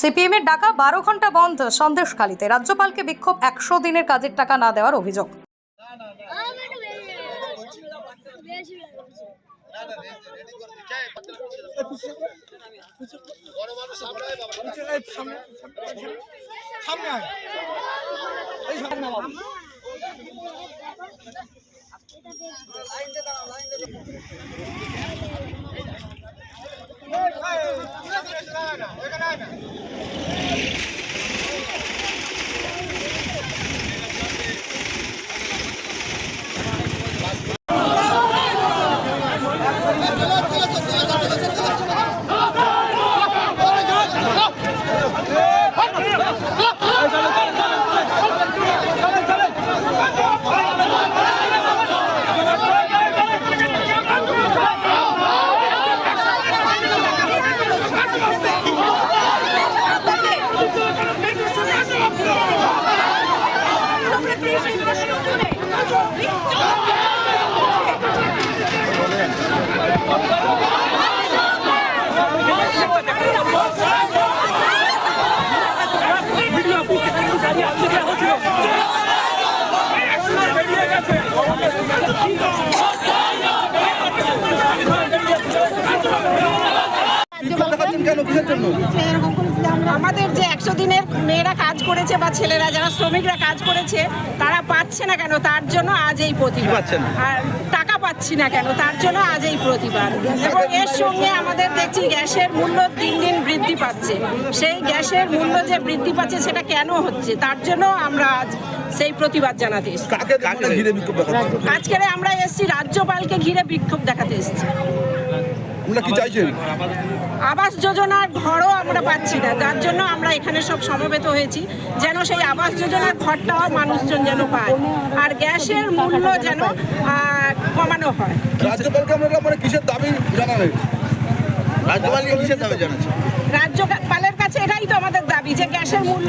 CPM এর ডাকা বারো ঘণ্টা বন্ধ সন্দেশখালীতে। রাজ্যপালকে বিক্ষোভ একশো দিনের কাজের টাকা না দেওয়ার অভিযোগ। আমাদের যে একশো দিনের মেয়েরা কাজ করেছে বা ছেলেরা যারা শ্রমিকরা কাজ করেছে তারা পাচ্ছে না কেন? তার জন্য আজ এই প্রতিবাদ। আর টাকা পাচ্ছি না কেন? তার জন্য আজ এই প্রতিবাদ। এবং এর সঙ্গে আমাদের দেখছি গ্যাসের মূল্য দিন দিন বৃদ্ধি পাচ্ছে। সেই গ্যাসের মূল্য যে বৃদ্ধি পাচ্ছে সেটা কেন হচ্ছে? তার জন্য আমরা আজ সেই প্রতিবাদ জানাতে আজকের আমরা এসেছি রাজ্যপালকে ঘিরে বিক্ষোভ দেখাতে এসেছি। আমরা কি চাইছেন? আবাস যোজনার ঘরও আমরা পাচ্ছি না যার জন্য আমরা এখানে সব সমবেত হয়েছি যেন সেই আবাস যোজনার ঘরটাও মানুষজন যেন পায় আর গ্যাসের মূল্য যেন কমানো হয়। রাজ্যপালকে আমরা মানে কিসের দাবি জানাবেন রাজ্যপালকে কিসের দাবি জানাচ্ছেন রাজ্যপালের কাছে এটাই তো আমাদের দাবি যে গ্যাসের মূল্য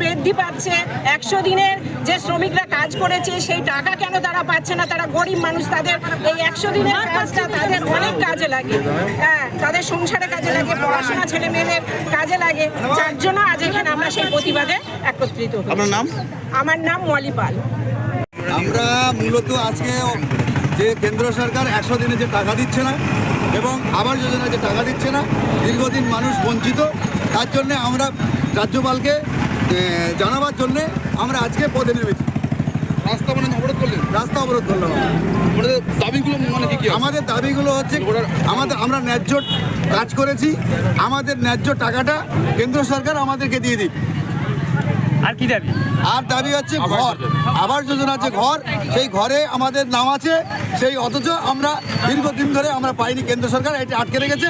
বৃদ্ধি পাচ্ছে। একশো দিনের যে শ্রমিকরা কাজ করেছে সেই টাকা কেন তারা পাচ্ছে না? তারা গরিব মানুষ তাদের এই একশো দিনের কাজটা তাদের অনেক কাজে লাগে। হ্যাঁ তাদের সংসারে কাজে লাগে পড়াশোনা ছেলে মেয়েদের কাজে লাগে। যার জন্য আজ এখানে আমরা সেই প্রতিবাদে একত্রিত হয়েছি। আপনার নাম? আমার নাম মলি পাল। আমরা মূলত আজকে যে কেন্দ্র সরকার একশো দিনে যে টাকা দিচ্ছে না এবং আবাস যোজনা যে টাকা দিচ্ছে না দীর্ঘদিন মানুষ বঞ্চিত। তার জন্যে আমরা রাজ্যপালকে জানাবার জন্যে আমরা আজকে পদে নেমেছি। রাস্তা মানে অবরোধ করলেন? রাস্তা অবরোধ করলাম। আমাদের দাবিগুলো মানে কি কি আমাদের দাবিগুলো হচ্ছে আমাদের আমরা ন্যায্য কাজ করেছি আমাদের ন্যায্য টাকাটা কেন্দ্র সরকার আমাদেরকে দিয়ে দিক। আর কি দাবি? আর দাবি হচ্ছে ঘর। আবাস যোজনা যে ঘর। সেই ঘরে আমাদের নাম আছে সেই অথচ আমরা দীর্ঘদিন ধরে আমরা পাইনি কেন্দ্র সরকার এটি আটকে রেখেছে।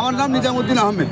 আমার নাম নিজামুদ্দিন আহমেদ।